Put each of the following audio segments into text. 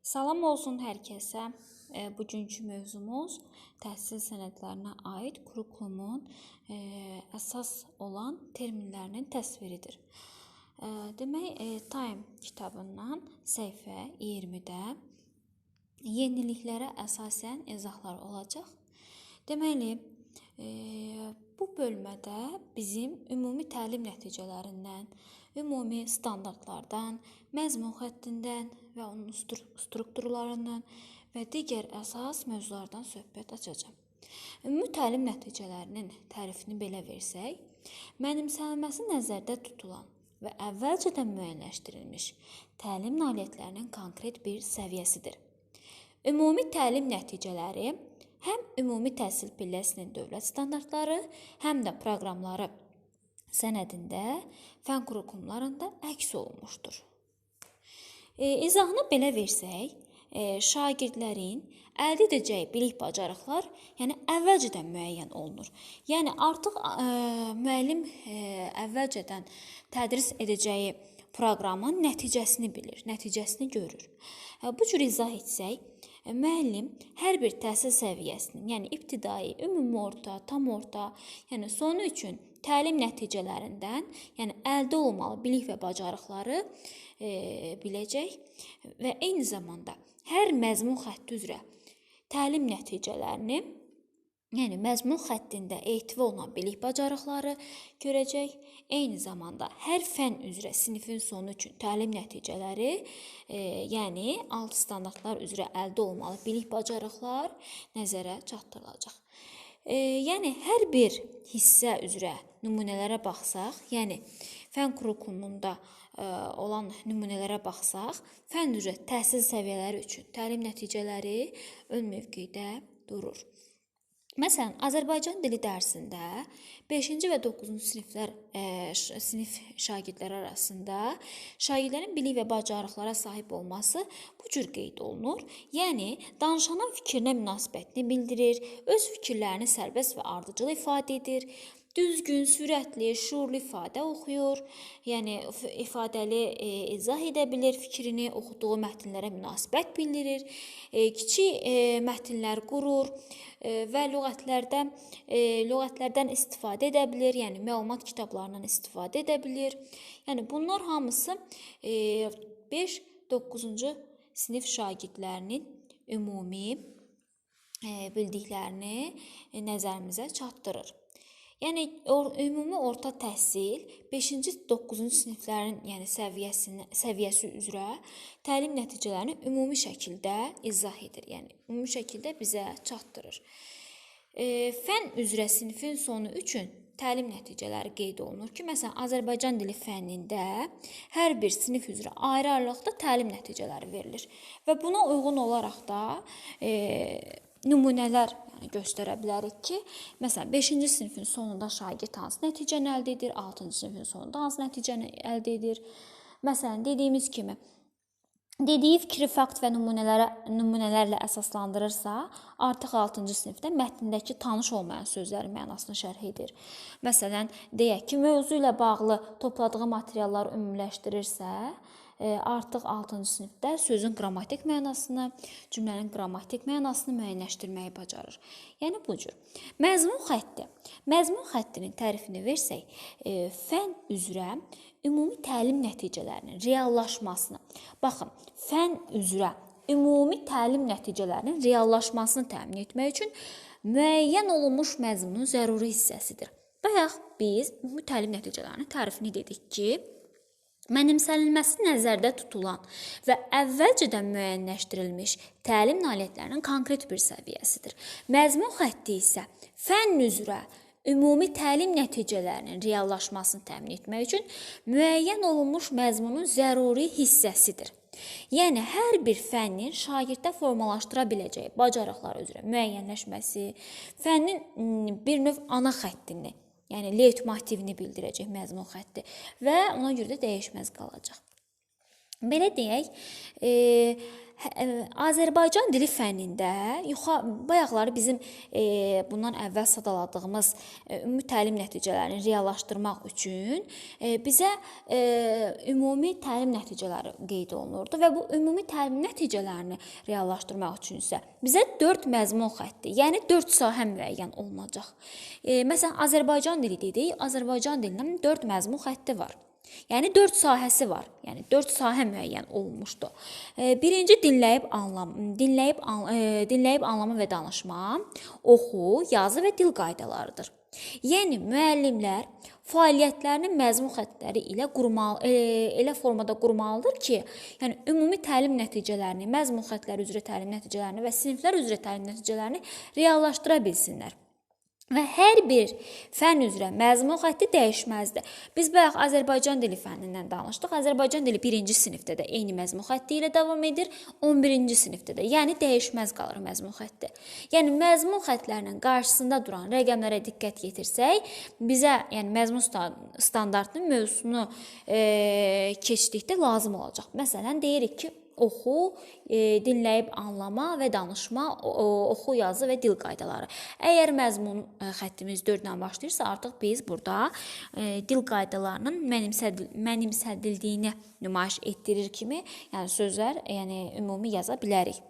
Salam olsun hər kəsə. E, Bugünkü mövzumuz təhsil sənədlərinə aid kurikulumun e, əsas olan terminlərinin təsviridir. E, Demək, Time kitabından səhifə 20-də yeniliklərə əsasən izahlar olacaq. Deməli, bu bölmədə bizim ümumi təlim nəticələrindən, ümumi standartlardan, məzmun xəttindən və onun stru- strukturlarından və digər əsas mövzulardan söhbət açacağam. Ümumi təlim nəticələrinin tərifini belə versək, mənimsənilməsi nəzərdə tutulan və əvvəlcədən müəyyənləşdirilmiş təlim nailiyyətlərinin konkret bir səviyyəsidir. Ümumi təlim nəticələri həm ümumi təhsil pilləsinin dövlət standartları, həm də proqramları sənədində, fən kurikulumlarında əks olunmuşdur. E, izahını belə versək, e, şagirdlərin əldə edəcəyi bilik bacarıqlar, yəni əvvəlcədən müəyyən olunur. Yəni artıq e, müəllim e, əvvəlcədən tədris edəcəyi proqramın nəticəsini bilir, nəticəsini görür. E, bu cür izah etsək, e, müəllim hər bir təhsil səviyyəsinin, yəni ibtidai, ümumi orta, tam orta, yəni sonu üçün təlim nəticələrindən, yəni əldə olunmalı bilik və bacarıqları e, biləcək və eyni zamanda hər məzmun xətti üzrə təlim nəticələrini Yəni məzmun xəttində etiva olunan bilik bacarıqları görəcək. Eyni zamanda hər fənn üzrə sinifin sonu üçün təlim nəticələri, e, yəni alt standartlar üzrə əldə olunmalı bilik bacarıqlar nəzərə çatdırılacaq. E, yəni hər bir hissə üzrə nümunələrə baxsaq, yəni fənn kurikulumunda olan nümunələrə baxsaq, fənn üzrə təhsil səviyyələri üçün təlim nəticələri ön mövqedə durur. Məsələn, Azərbaycan dili dərsində 5-ci və 9-cu siniflər e, ş- sinif şagirdləri arasında şagirdlərin bilik və bacarıqlara sahib olması bu cür qeyd olunur. Yəni, danışanın fikrinə münasibətini bildirir, öz fikirlərini sərbəst və ardıcıl ifadə edir. Düzgün, sürətli, şuurlu ifadə oxuyur. Yəni ifadəli e, izah edə bilir, fikrini oxuduğu mətnlərə münasibət bildirir. E, kiçik e, mətnlər qurur e, və lüğətlərdə e, lüğətlərdən istifadə edə bilir, yəni məlumat kitablarından istifadə edə bilir. Yəni bunlar hamısı e, 5-9-cu sinif şagirdlərinin ümumi e, bildiklərini nəzərimizə çatdırır. Yəni or, ümumi orta təhsil 5-ci 9-cu siniflərin, yəni səviyyəsini səviyyəsi üzrə təlim nəticələrini ümumi şəkildə izah edir. Yəni ümumi şəkildə bizə çatdırır. E, fənn üzrə sinifin sonu üçün təlim nəticələri qeyd olunur ki, məsələn, Azərbaycan dili fənnində hər bir sinif üzrə ayrı-ayrılıqda təlim nəticələri verilir və buna uyğun olaraq da e, nümunələr yəni göstərə bilərik ki, məsələn, 5-ci sinifin sonunda şagird hansı nəticəni əldə edir, 6-cı sinifin sonunda hansı nəticəni əldə edir. Məsələn, dediyimiz kimi dediyi fikri fakt və nümunələrə nümunələrlə əsaslandırırsa, artıq 6-cı sinifdə mətndəki tanış olmayan sözlərin mənasını şərh edir. Məsələn, deyək ki, mövzu ilə bağlı topladığı materialları ümumiləşdirirsə, artıq 6-cı sinifdə sözün qrammatik mənasını, cümlənin qrammatik mənasını müəyyənləşdirməyi bacarır. Yəni bu cür. Məzmun xətti. Məzmun xəttinin tərifini versək, e, fənn üzrə ümumi təlim nəticələrinin reallaşmasını. Baxın, fənn üzrə ümumi təlim nəticələrinin reallaşmasını təmin etmək üçün müəyyən olunmuş məzmunun zəruri hissəsidir. Bayaq biz ümumi təlim nəticələrinin tərifini dedik ki, mənimsənilməsi nəzərdə tutulan və əvvəlcədən müəyyənləşdirilmiş təlim nailiyyətlərinin konkret bir səviyyəsidir. Məzmun xətti isə fənn üzrə ümumi təlim nəticələrinin reallaşmasını təmin etmək üçün müəyyən olunmuş məzmunun zəruri hissəsidir. Yəni hər bir fənnin şagirddə formalaşdıra biləcəyi bacarıqlar üzrə müəyyənləşməsi, fənnin bir növ ana xəttini, yəni leytmotivini bildirəcək məzmun xətti və ona görə də dəyişməz qalacaq. Belə deyək, e, Azərbaycan dili fənnində yuxa bayaqları bizim e, bundan əvvəl sadaladığımız e, ümumi təlim nəticələrini reallaşdırmaq üçün e, bizə e, ümumi təlim nəticələri qeyd olunurdu və bu ümumi təlim nəticələrini reallaşdırmaq üçün isə bizə 4 məzmun xətti, yəni 4 sahə müəyyən olunacaq. E, məsələn, Azərbaycan dili dedik. Azərbaycan dilinin 4 məzmun xətti var. Yəni 4 sahəsi var. Yəni 4 sahə müəyyən olunmuşdu. Birinci dinləyib anlam, dinləyib dinləyib anlama və danışma, oxu, yazı və dil qaydalarıdır. Yəni müəllimlər fəaliyyətlərini məzmun xəttləri ilə qurmalı elə formada qurmalıdır ki, yəni ümumi təlim nəticələrini, məzmun xəttləri üzrə təlim nəticələrini və siniflər üzrə təlim nəticələrini reallaşdıra bilsinlər. Və hər bir fənn üzrə məzmun xətti dəyişməzdir. Biz bayaq Azərbaycan dili fənnindən danışdıq. Azərbaycan dili 1-ci sinifdə də eyni məzmun xətti ilə davam edir, 11-ci sinifdə də. Yəni dəyişməz qalır məzmun xətti. Yəni məzmun xəttlərinin qarşısında duran rəqəmlərə diqqət yetirsək, bizə yəni məzmun standartının mövzusunu e, keçdikdə lazım olacaq. Məsələn, deyirik ki, oxu, e, dinləyib anlama və danışma, oxu, yazı və dil qaydaları. Əgər məzmun e, xəttimiz 4 ilə başlayırsa, artıq biz burada e, dil qaydalarının mənimsədil mənimsədildiyini nümayiş etdirir kimi, yəni sözlər, yəni ümumi yaza bilərik.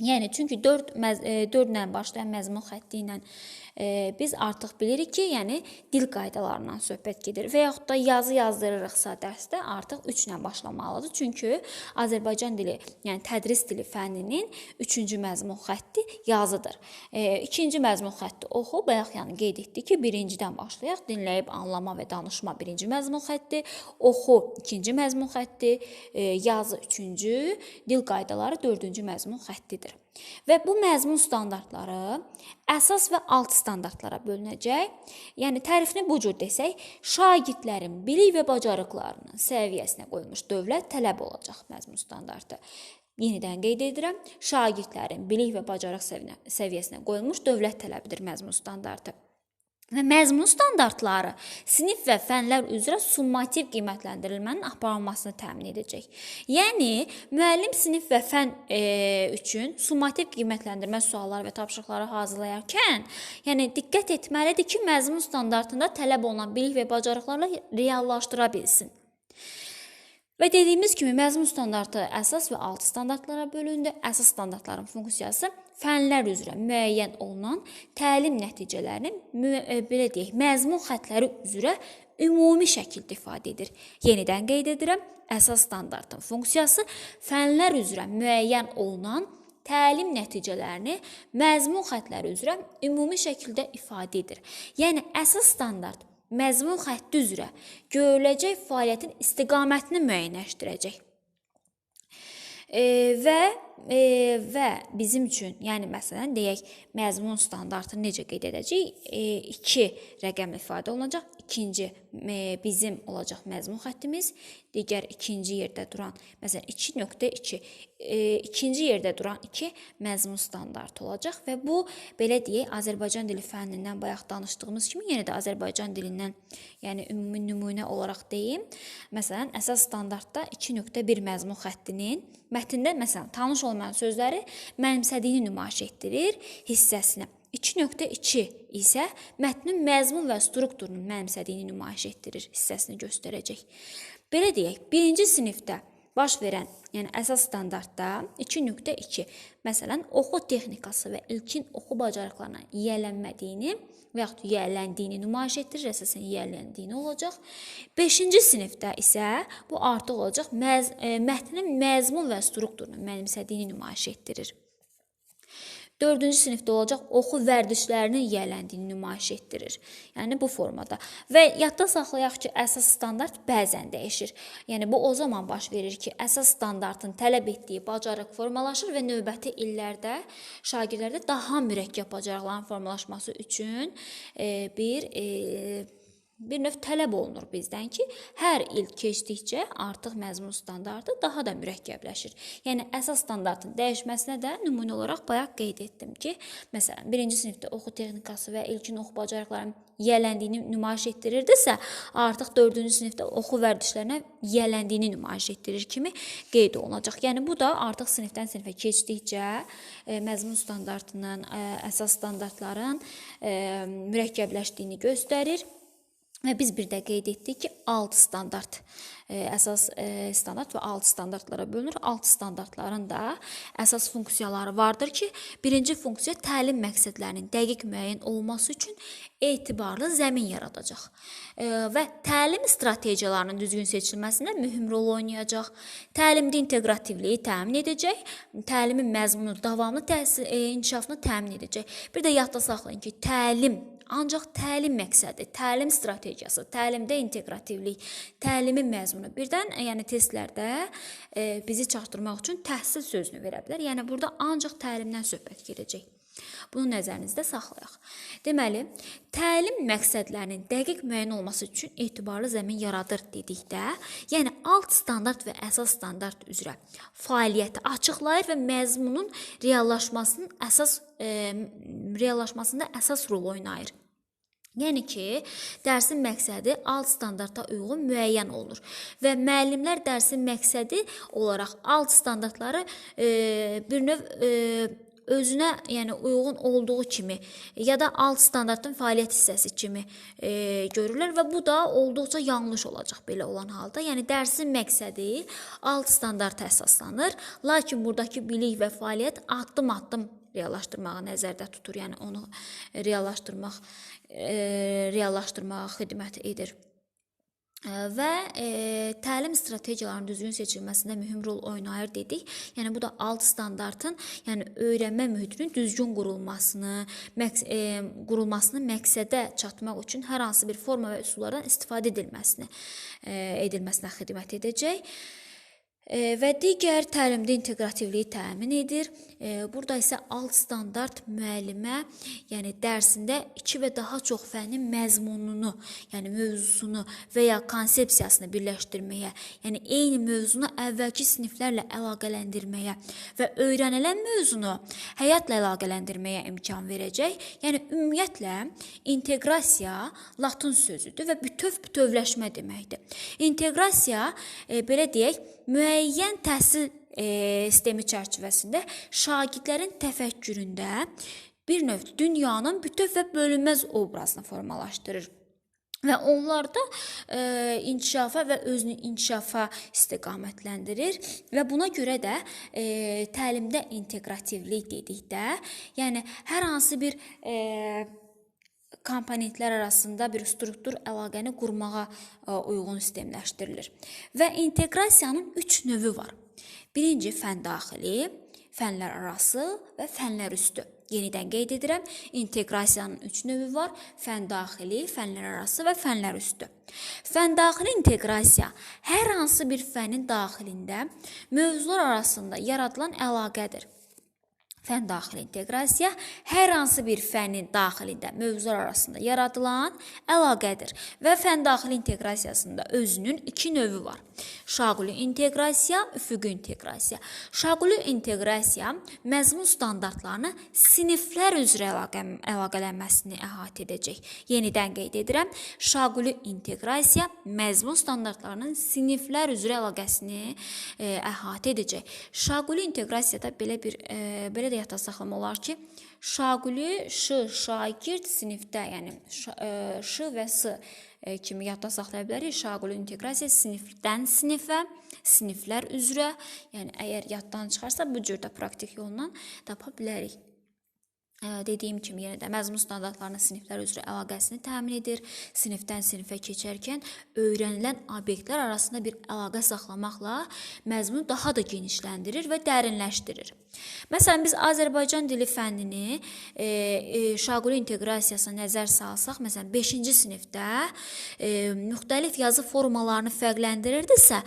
Yəni çünki 4 4 ilə başlayan məzmun xətti ilə e, biz artıq bilirik ki, yəni dil qaydalarından söhbət gedir və yaxud da yazı yazdırırıqsa dərsdə artıq 3 ilə başlamalıdır. Çünki Azərbaycan dili, yəni tədris dili fənninin 3-cü məzmun xətti yazıdır. 2-ci e, məzmun xətti oxu, bayaq yəni qeyd etdik ki, 1-cidən başlayaq. Dinləyib anlama və danışma 1-ci məzmun xətti, oxu 2-ci məzmun xətti, e, yazı 3-cü, dil qaydaları 4-cü məzmun xəttidir. Və bu məzmun standartları əsas və alt standartlara bölünəcək. Yəni tərifini bu cür desək, şagirdlərin bilik və bacarıqlarının səviyyəsinə qoyulmuş dövlət tələb olacaq məzmun standartı. Yenidən qeyd edirəm, şagirdlərin bilik və bacarıq səviyyəsinə qoyulmuş dövlət tələbidir məzmun standartı məzmun standartları sinif və fənlər üzrə summativ qiymətləndirilmənin aparılmasını təmin edəcək. Yəni müəllim sinif və fən e, üçün summativ qiymətləndirmə sualları və tapşırıqları hazırlayarkən, yəni diqqət etməlidir ki, məzmun standartında tələb olunan bilik və bacarıqlarla reallaşdıra bilsin. Və dediyimiz kimi məzmun standartı əsas və alt standartlara bölündü. Əsas standartların funksiyası fənlər üzrə müəyyən olunan təlim nəticələrinin e, belə deyək, məzmun xəttləri üzrə ümumi şəkildə ifadə edir. Yenidən qeyd edirəm, əsas standartın funksiyası fənlər üzrə müəyyən olunan təlim nəticələrini məzmun xəttləri üzrə ümumi şəkildə ifadə edir. Yəni əsas standart məzmun xətti üzrə görüləcək fəaliyyətin istiqamətini müəyyənləşdirəcək. E, və e, və bizim üçün, yəni məsələn deyək, məzmun standartını necə qeyd edəcəyik? 2 e, rəqəm ifadə olunacaq. İkinci e, bizim olacaq məzmun xəttimiz, digər ikinci yerdə duran, məsələn 2.2 e, ikinci yerdə duran 2 məzmun standartı olacaq və bu belə deyək, Azərbaycan dili fənnindən bayaq danışdığımız kimi yenə də Azərbaycan dilindən, yəni ümumi nümunə olaraq deyim. Məsələn, əsas standartda 2.1 məzmun xəttinin mətndə məsələn tanış olmayan sözləri mənimsədiyini nümayiş etdirir hissəsinə. 2.2 isə mətnin məzmun və strukturunu mənimsədiyini nümayiş etdirir hissəsini göstərəcək. Belə deyək, 1-ci sinifdə baş verən, yəni əsas standartda 2.2 məsələn, oxu texnikası və ilkin oxu bacarıqlarına yiyələnmədiyini və yaxud yiyələndiyini nümayiş etdirir, əsasən yiyələndiyini olacaq. 5-ci sinifdə isə bu artıq olacaq məz e, mətnin məzmun və strukturunu mənimsədiyini nümayiş etdirir. 4-cü sinifdə olacaq oxu vərdişlərinin yiyələndiyini nümayiş etdirir. Yəni bu formada. Və yadda saxlayaq ki, əsas standart bəzən dəyişir. Yəni bu o zaman baş verir ki, əsas standartın tələb etdiyi bacarıq formalaşır və növbəti illərdə şagirdlərdə daha mürəkkəb bacarıqların formalaşması üçün e, bir e, bir növ tələb olunur bizdən ki, hər il keçdikcə artıq məzmun standartı daha da mürəkkəbləşir. Yəni əsas standartın dəyişməsinə də nümunə olaraq bayaq qeyd etdim ki, məsələn, 1-ci sinifdə oxu texnikası və ilkin oxu bacarıqlarının yiyələndiyini nümayiş etdirirdisə, artıq 4-cü sinifdə oxu vərdişlərinə yiyələndiyini nümayiş etdirir kimi qeyd olunacaq. Yəni bu da artıq sinifdən sinifə keçdikcə e, məzmun standartının, e, əsas standartların e, mürəkkəbləşdiyini göstərir. Və biz bir də qeyd etdik ki, 6 standart əsas e, standart və 6 standartlara bölünür. 6 standartların da əsas funksiyaları vardır ki, birinci funksiya təlim məqsədlərinin dəqiq müəyyən olması üçün etibarlı zəmin yaradacaq e, və təlim strategiyalarının düzgün seçilməsində mühüm rol oynayacaq. Təlimdə inteqrativliyi təmin edəcək, təlimin məzmunu davamlı təhsil inkişafını təmin edəcək. Bir də yadda saxlayın ki, təlim Ancaq təlim məqsədi, təlim strategiyası, təlimdə inteqrativlik, təlimin məzmunu birdən, yəni testlərdə e, bizi çatdırmaq üçün təhsil sözünü verə bilər. Yəni burada ancaq təlimdən söhbət gedəcək. Bunu nəzərinizdə saxlayaq. Deməli, təlim məqsədlərinin dəqiq müəyyən olması üçün etibarlı zəmin yaradır dedikdə, yəni alt standart və əsas standart üzrə fəaliyyəti açıqlayır və məzmunun reallaşmasının əsas e, reallaşmasında əsas rol oynayır. Yəni ki, dərsin məqsədi alt standarta uyğun müəyyən olunur və müəllimlər dərsin məqsədi olaraq alt standartları e, bir növ e, özünə, yəni uyğun olduğu kimi ya da alt standartın fəaliyyət hissəsi kimi e, görürlər və bu da olduqca yanlış olacaq belə olan halda. Yəni dərsin məqsədi alt standarta əsaslanır, lakin burdakı bilik və fəaliyyət addım-addım reallaşdırmağı nəzərdə tutur. Yəni onu reallaşdırmaq e, reallaşdırmağa xidmət edir və e, təlim strategiyalarının düzgün seçilməsində mühüm rol oynayır dedik. Yəni bu da alt standartın, yəni öyrənmə mühitinin düzgün qurulmasını, məqs e, qurulmasını məqsədə çatmaq üçün hər hansı bir forma və üsullardan istifadə edilməsini e, edilməsinə xidmət edəcək. E, və digər təlimdə inteqrativliyi təmin edir. Burada isə alt standart müəllimə, yəni dərsində 2 və daha çox fənnin məzmununu, yəni mövzusunu və ya konsepsiyasını birləşdirməyə, yəni eyni mövzunu əvvəlki siniflərlə əlaqələndirməyə və öyrənilən mövzunu həyatla əlaqələndirməyə imkan verəcək. Yəni ümumiyyətlə inteqrasiya latın sözüdür və bütöv bütövləşmə deməkdir. İnteqrasiya e, belə deyək, müəyyən təhsil e, sistemi çərçivəsində şagirdlərin təfəkküründə bir növ dünyanın bütöv və bölünməz obrazını formalaşdırır və onlarda e, inkişafa və özünü inkişafa istiqamətləndirir və buna görə də e, təlimdə inteqrativlik dedikdə, yəni hər hansı bir e, komponentlər arasında bir struktur əlaqəni qurmağa e, uyğun sistemləşdirilir. Və inteqrasiyanın 3 növü var. Birinci fən daxili, fənlər arası və fənlər üstü. Yenidən qeyd edirəm, inteqrasiyanın 3 növü var: fən daxili, fənlər arası və fənlər üstü. Fən daxili inteqrasiya hər hansı bir fənin daxilində mövzular arasında yaradılan əlaqədir. Fən daxili inteqrasiya hər hansı bir fənin daxilində mövzular arasında yaradılan əlaqədir və fən daxili inteqrasiyasında özünün iki növü var. Şaquli inteqrasiya, üfüqi inteqrasiya. Şaquli inteqrasiya məzmun standartlarını siniflər üzrə əlaqə, əlaqələnməsini əhatə edəcək. Yenidən qeyd edirəm, şaquli inteqrasiya məzmun standartlarının siniflər üzrə əlaqəsini e, əhatə edəcək. Şaquli inteqrasiyada belə bir e, belə belə də yadda saxlamaq olar ki, şaquli, ş, şagird sinifdə, yəni ş, e, ş və s e, kimi yadda saxlaya bilərik. Şaquli inteqrasiya sinifdən sinifə, siniflər üzrə, yəni əgər yaddan çıxarsa bu cür də praktik yolla tapa bilərik. Dediyim kimi yenə də məzmun standartlarının siniflər üzrə əlaqəsini təmin edir. Sinifdən sinifə keçərkən öyrənilən obyektlər arasında bir əlaqə saxlamaqla məzmunu daha da genişləndirir və dərinləşdirir. Məsələn, biz Azərbaycan dili fənnini e, e, şaquli inteqrasiyasına nəzər salsaq, məsələn, 5-ci sinifdə e, müxtəlif yazı formalarını fərqləndirirdisə,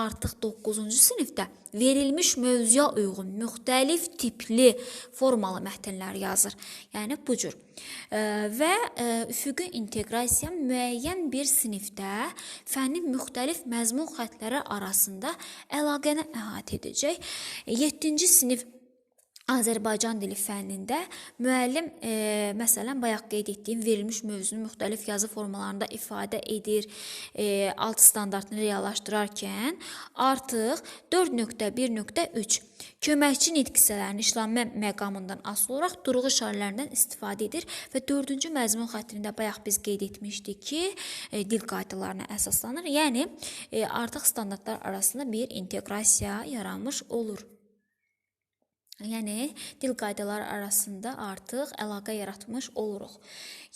artıq 9-cu sinifdə verilmiş mövzuya uyğun müxtəlif tipli formalı mətnlər yazır. Yəni bu cür. E, Və e, üfüqi inteqrasiya müəyyən bir sinifdə fənnin müxtəlif məzmun xəttləri arasında əlaqəni əhatə edəcək. 7-ci sinif Azərbaycan dili fənnində müəllim e, məsələn bayaq qeyd etdiyim verilmiş mövzunu müxtəlif yazı formalarında ifadə edir. E, alt standartını reallaşdırarkən artıq 4.1.3 köməkçi nitq hissələrinin işlənmə məqamından asılı olaraq durğu işarələrindən istifadə edir və 4-cü məzmun xəttində bayaq biz qeyd etmişdik ki, e, dil qaydalarına əsaslanır. Yəni e, artıq standartlar arasında bir inteqrasiya yaranmış olur. Yəni dil qaydaları arasında artıq əlaqə yaratmış oluruq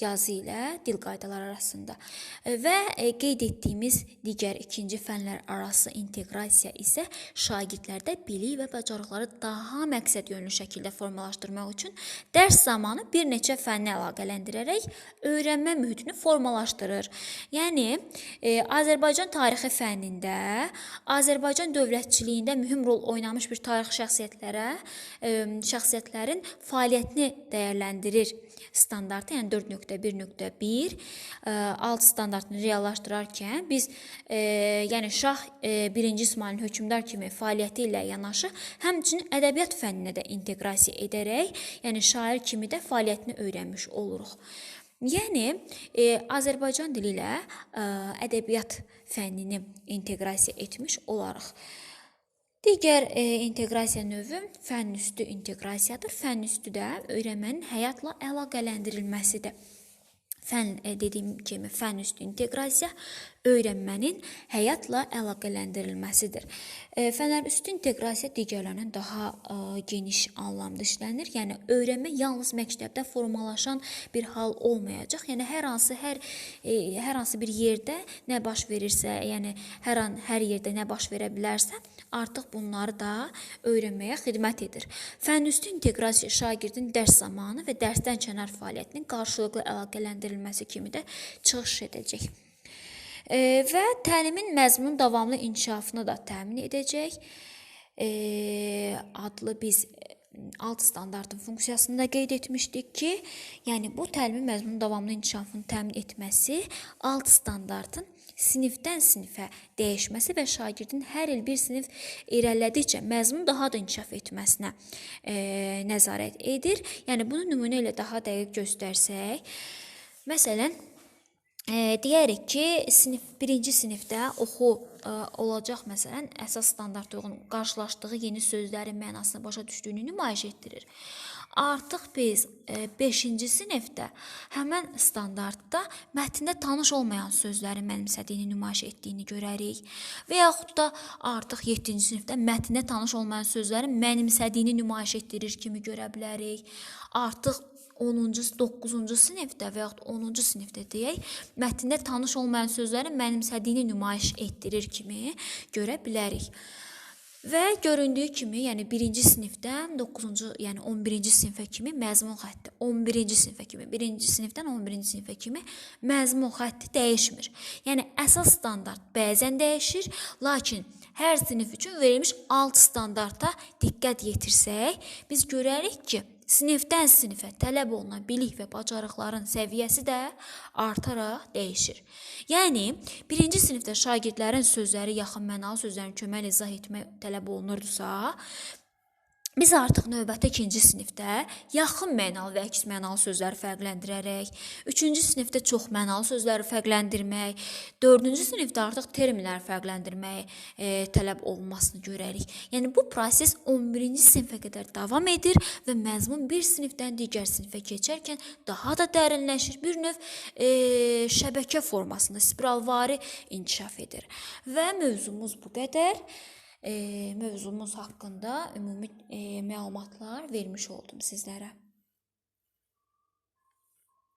yazı ilə dil qaydaları arasında. Və e, qeyd etdiyimiz digər ikinci fənlər arası inteqrasiya isə şagirdlərdə bilik və bacarıqları daha məqsəd yönlü şəkildə formalaşdırmaq üçün dərs zamanı bir neçə fənni əlaqələndirərək öyrənmə mühitini formalaşdırır. Yəni e, Azərbaycan tarixi fənnində Azərbaycan dövlətçiliyində mühüm rol oynamış bir tarixi şəxsiyyətlərə şəxsiyyətlərin fəaliyyətini dəyərləndirir standartı, yəni 4.1.1 alt standartını reallaşdırarkən biz e, yəni Şah e, 1-ci İsmayılın hökmdar kimi fəaliyyəti ilə yanaşı, həmçinin ədəbiyyat fənninə də inteqrasiya edərək, yəni şair kimi də fəaliyyətini öyrənmiş oluruq. Yəni e, Azərbaycan dili ilə ə, ədəbiyyat fənnini inteqrasiya etmiş olarıq. Digər e, inteqrasiya növü fənn üstü inteqrasiyadır. Fənn üstü də öyrənmənin həyatla əlaqələndirilməsidir. Fən e, dediyim kimi fənn üstü inteqrasiya öyrənmənin həyatla əlaqələndirilməsidir. E, fənlər inteqrasiya digərlərindən daha ə, geniş anlamda işlənir. Yəni öyrənmə yalnız məktəbdə formalaşan bir hal olmayacaq. Yəni hər hansı hər ə, hər hansı bir yerdə nə baş verirsə, yəni hər an hər yerdə nə baş verə bilərsə, artıq bunları da öyrənməyə xidmət edir. Fənn üstü inteqrasiya şagirdin dərs zamanı və dərsdən kənar fəaliyyətinin qarşılıqlı əlaqələndirilməsi kimi də çıxış edəcək. E, və təlimin məzmun davamlı inkişafını da təmin edəcək. E, adlı biz alt standartın funksiyasında qeyd etmişdik ki, yəni bu təlimin məzmun davamlı inkişafını təmin etməsi alt standartın sinifdən sinifə dəyişməsi və şagirdin hər il bir sinif irəlilədikcə məzmun daha da inkişaf etməsinə e, nəzarət edir. Yəni bunu nümunə ilə daha dəqiq göstərsək, məsələn, e, deyərik ki, sinif 1-ci sinifdə oxu ə, olacaq məsələn, əsas standarta uyğun qarşılaşdığı yeni sözlərin mənasını başa düşdüyünü nümayiş etdirir. Artıq biz 5-ci sinifdə həmin standartda mətndə tanış olmayan sözləri mənimsədiyini nümayiş etdiyini görərik və yaxud da artıq 7-ci sinifdə mətndə tanış olmayan sözlərin mənimsədiyini nümayiş etdirir kimi görə bilərik. Artıq 10-cu, 9-cu sinifdə və yaxud 10-cu sinifdə deyək, mətndə tanış olmayan sözlərin mənimsədiyini nümayiş etdirir kimi görə bilərik. Və göründüyü kimi, yəni 1-ci sinifdən 9-cu, yəni 11-ci sinifə kimi məzmun xətti 11-ci sinifə kimi, 1-ci sinifdən 11-ci sinifə kimi məzmun xətti dəyişmir. Yəni əsas standart bəzən dəyişir, lakin hər sinif üçün verilmiş alt standarta diqqət yetirsək, biz görərik ki, Sinifdən sinifə tələb olunan bilik və bacarıqların səviyyəsi də artaraq dəyişir. Yəni, birinci sinifdə şagirdlərin sözləri yaxın mənalı sözlərin köməklə izah etmək tələb olunurdusa, Biz artıq növbəti 2-ci sinifdə yaxın mənalı və əks mənalı sözləri fərqləndirərək, 3-cü sinifdə çox mənalı sözləri fərqləndirmək, 4-cü sinifdə artıq terminləri fərqləndirmək e, tələb olunmasını görərik. Yəni bu proses 11-ci sinifə qədər davam edir və məzmun bir sinifdən digər sinifə keçərkən daha da dərinləşir. Bir növ e, şəbəkə formasında spiralvari inkişaf edir. Və mövzumuz bu qədər mövzumuz haqqında ümumi məlumatlar vermiş oldum sizlərə.